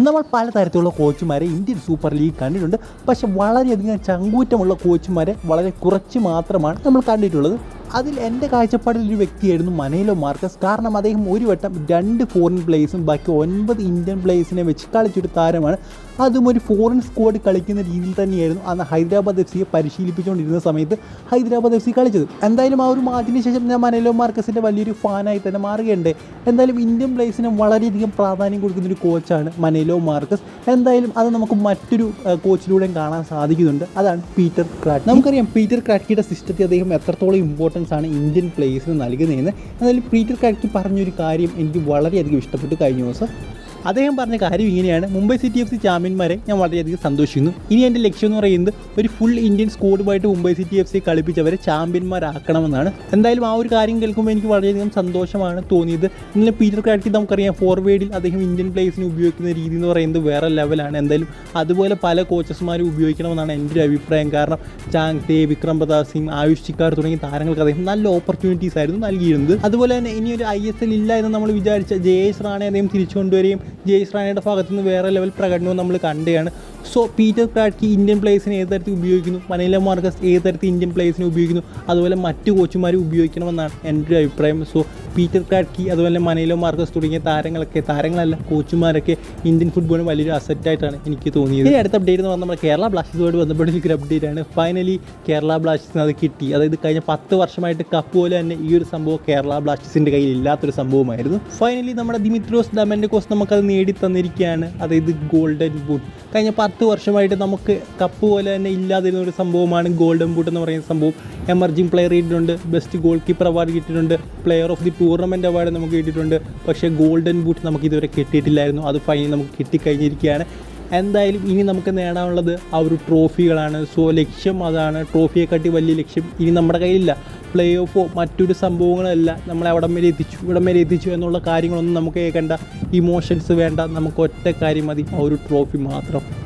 നമ്മൾ പല തരത്തിലുള്ള കോച്ചുമാരെ ഇന്ത്യൻ സൂപ്പർ ലീഗ് കണ്ടിട്ടുണ്ട്. പക്ഷെ വളരെയധികം ചങ്കൂറ്റമുള്ള കോച്ചുമാരെ വളരെ കുറച്ച് മാത്രമാണ് നമ്മൾ കണ്ടിട്ടുള്ളത്. അതിൽ എന്റെ കാഴ്ചപ്പാടിൽ ഒരു വ്യക്തിയായിരുന്നു മനയിലോ മാർക്കസ്. കാരണം അദ്ദേഹം ഒരു വട്ടം രണ്ട് ഫോറിൻ പ്ലേയേഴ്സും ബാക്കി ഒൻപത് ഇന്ത്യൻ പ്ലേയേഴ്സിനെ വെച്ച് കളിച്ചൊരു താരമാണ്. അതും ഒരു ഫോറിൻ സ്ക്വാഡ് കളിക്കുന്ന രീതിയിൽ തന്നെയായിരുന്നു അന്ന് ഹൈദരാബാദ് എഫ് സിയെ പരിശീലിപ്പിച്ചുകൊണ്ടിരുന്ന സമയത്ത് ഹൈദരാബാദ് എഫ് സി കളിച്ചത്. എന്തായാലും ആ ഒരു മാറ്റിന് ശേഷം ഞാൻ മനലോ മാർക്കസിന്റെ വലിയൊരു ഫാനായി തന്നെ മാറുകയുണ്ട്. എന്തായാലും ഇന്ത്യൻ പ്ലേയേഴ്സിന് വളരെയധികം പ്രാധാന്യം കൊടുക്കുന്ന ഒരു കോച്ചാണ് മനലോ മാർക്കസ്. എന്തായാലും അത് നമുക്ക് മറ്റൊരു കോച്ചിലൂടെയും കാണാൻ സാധിക്കുന്നുണ്ട്. അതാണ് പീറ്റർ ക്രാറ്റ് നമുക്കറിയാം പീറ്റർ ക്രാറ്റ്കിയുടെ സിസ്റ്റത്തിൽ അദ്ദേഹം എത്രത്തോളം ഇമ്പോർട്ടൻസ് ആണ് ഇന്ത്യൻ പ്ലേയേഴ്സിന് നൽകുന്നതെന്ന്. എന്തായാലും പീറ്റർ ക്രാറ്റ്കി പറഞ്ഞൊരു കാര്യം എനിക്ക് വളരെയധികം ഇഷ്ടപ്പെട്ടു കഴിഞ്ഞ ദിവസം. അദ്ദേഹം പറഞ്ഞ കാര്യം ഇങ്ങനെയാണ്. മുംബൈ സിറ്റി എഫ് സി ചാമ്പ്യന്മാരെ ഞാൻ വളരെയധികം സന്തോഷിക്കുന്നു. ഇനി എന്റെ ലക്ഷ്യം എന്ന് പറയുന്നത് ഒരു ഫുൾ ഇന്ത്യൻ സ്കോഡുമായിട്ട് മുംബൈ സിറ്റി എഫ് സി കളിപ്പിച്ചവരെ ചാമ്പ്യന്മാരാക്കണമെന്നാണ്. എന്തായാലും ആ ഒരു കാര്യം കേൾക്കുമ്പോൾ എനിക്ക് വളരെയധികം സന്തോഷമാണ് തോന്നിയത്. ഇന്നലെ പീറ്റർ ക്രാറ്റി നമുക്കറിയാം ഫോർവേഡിൽ അദ്ദേഹം ഇന്ത്യൻ പ്ലേയേഴ്സിനെ ഉപയോഗിക്കുന്ന രീതി എന്ന് പറയുന്നത് വേറെ ലെവലാണ് എന്തായാലും അതുപോലെ പല കോച്ചസ്മാരും ഉപയോഗിക്കണമെന്നാണ് എന്റെ ഒരു അഭിപ്രായം. കാരണം ചാങ് തേ വിക്രം പ്രതാപ് സിംഗ് ആയുഷ് ചിക്കാർ തുടങ്ങിയ താരങ്ങൾക്ക് അദ്ദേഹം നല്ല ഓപ്പർച്യൂണിറ്റീസ് ആയിരുന്നു നൽകിയിരുന്നത്. അതുപോലെ തന്നെ ഇനി ഒരു ഐ എസ് എൽ ഇല്ല എന്ന് നമ്മൾ വിചാരിച്ച ജയേഷ് റാണെ അദ്ദേഹം തിരിച്ചു കൊണ്ടുവരികയും ജയേഷ് റാണയുടെ ഭാഗത്തു വേറെ ലെവൽ പ്രകടനവും നമ്മൾ കണ്ടുകയാണ്. സോ പീറ്റർ ക്രാഡ്ക്ക് ഇന്ത്യൻ പ്ലേയേഴ്സിനെ ഏത് തരത്തിൽ ഉപയോഗിക്കുന്നു? മനീല മാർക്കസ് ഏത് തരത്തിൽ ഇന്ത്യൻ പ്ലേയേഴ്സിനെ ഉപയോഗിക്കുന്നു? അതുപോലെ മറ്റു കോച്ചുമാരും ഉപയോഗിക്കണമെന്നാണ് എന്റെ ഒരു അഭിപ്രായം. സോ പീറ്റർ ക്രാറ്റ്കി അതുപോലെ മനീലോ മാർക്കസ് തുടങ്ങിയ താരങ്ങളൊക്കെ താരങ്ങളല്ല കോച്ചുമാരൊക്കെ ഇന്ത്യൻ ഫുട്ബോളിന് വലിയൊരു അസറ്റായിട്ടാണ് എനിക്ക് തോന്നിയത്. ഈ അടുത്ത അപ്ഡേറ്റ് എന്ന് പറഞ്ഞാൽ നമ്മുടെ കേരള ബ്ലാസ്റ്റേഴ്സുമായിട്ട് ബന്ധപ്പെട്ട ഒരു അപ്ഡേറ്റ് ആണ്. ഫൈനലി കേരള ബ്ലാസ്റ്റേഴ്സിന് അത് കിട്ടി. അതായത് കഴിഞ്ഞ പത്ത് വർഷമായിട്ട് കപ്പ് പോലെ തന്നെ ഈ ഒരു സംഭവം കേരള ബ്ലാസ്റ്റേഴ്സിന്റെ കയ്യിൽ ഇല്ലാത്തൊരു സംഭവമായിരുന്നു. ഫൈനലി നമ്മുടെ ദിമിത്രോസ് ഡമന്റെ കോസ് നമുക്കത് നേടി തന്നിരിക്കുകയാണ് അതായത് ഗോൾഡൻ ബൂട്ട് കഴിഞ്ഞ പത്ത് വർഷമായിട്ട് നമുക്ക് കപ്പ് പോലെ തന്നെ ഇല്ലാതിരുന്ന ഒരു സംഭവമാണ് ഗോൾഡൻ ബൂട്ട് എന്ന് പറയുന്ന സംഭവം. എമർജിങ് പ്ലെയർ കിട്ടിയിട്ടുണ്ട് ബെസ്റ്റ് ഗോൾ കീപ്പർ അവാർഡ് കിട്ടിയിട്ടുണ്ട് player of the tournament award നമുക്ക് കിട്ടിയിട്ടുണ്ട്. പക്ഷേ ഗോൾഡൻ ബൂട്ട് നമുക്ക് ഇതുവരെ കിട്ടിയിട്ടില്ലായിരുന്നു. അത് ഫൈനൽ നമുക്ക് കിട്ടിക്കഴിഞ്ഞിരിക്കുകയാണ്. എന്തായാലും ഇനി നമുക്ക് നേടാനുള്ളത് ആ ഒരു ട്രോഫികളാണ് സോ ലക്ഷ്യം അതാണ്. ട്രോഫിയെക്കാട്ടി വലിയ ലക്ഷ്യം ഇനി നമ്മുടെ കയ്യിലില്ല. പ്ലേ ഓഫോ മറ്റൊരു സംഭവങ്ങളല്ല. നമ്മളെ അവിടം വരെ എത്തിച്ചു ഇവിടം വരെ എത്തിച്ചു എന്നുള്ള കാര്യങ്ങളൊന്നും നമുക്ക് കേൾക്കേണ്ട. ഇമോഷൻസ് വേണ്ട. നമുക്ക് ഒറ്റ കാര്യം മതി. ആ ഒരു ട്രോഫി മാത്രം.